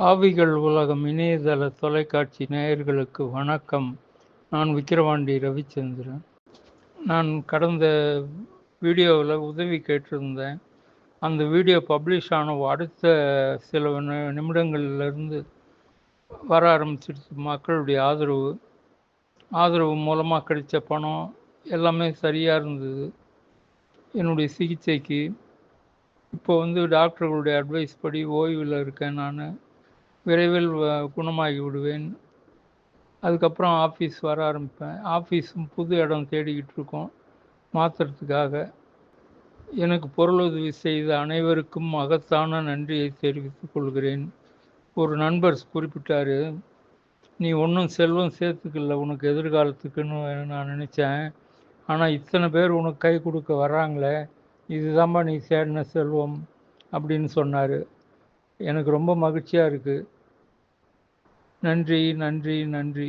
ஆவிகள் உலகம் இணையதள தொலைக்காட்சி நேயர்களுக்கு வணக்கம். நான் விக்கிரவாண்டி ரவிச்சந்திரன். நான் கடந்த வீடியோவில் உதவி கேட்டிருந்தேன். அந்த வீடியோ பப்ளிஷ் ஆன அடுத்த சில நி- நிமிடங்கள்லேருந்து வர ஆரம்பிச்சிடுச்சு மக்களுடைய ஆதரவு ஆதரவு மூலமாக கிடைச்ச பணம் எல்லாமே சரியாக இருந்தது. என்னுடைய சிகிச்சைக்கு. இப்போ வந்து டாக்டர்களுடைய அட்வைஸ் படி ஓய்வில் இருக்கேன் நான். விரைவில் குணமாகி விடுவேன். அதுக்கப்புறம் ஆஃபீஸ் வர ஆரம்பிப்பேன். ஆஃபீஸும் புது இடம் தேடிக்கிட்டு இருக்கோம். மாற்றுறதுக்காக எனக்கு பொருளுதவி செய்த அனைவருக்கும் மகத்தான நன்றியை தெரிவித்துக் கொள்கிறேன். ஒரு நண்பர் குறிப்பிட்டார் நீ ஒன்றும் செல்வம் சேர்த்துக்கல. உனக்கு எதிர்காலத்துக்குன்னு நான் நினச்சேன். ஆனால் இத்தனை பேர் உனக்கு கை கொடுக்க வர்றாங்களே. இதுதான்ப்பா நீ தேடின செல்வம். அப்படின்னு சொன்னார். எனக்கு ரொம்ப மகிழ்ச்சியாக இருக்குது நன்றி நன்றி நன்றி.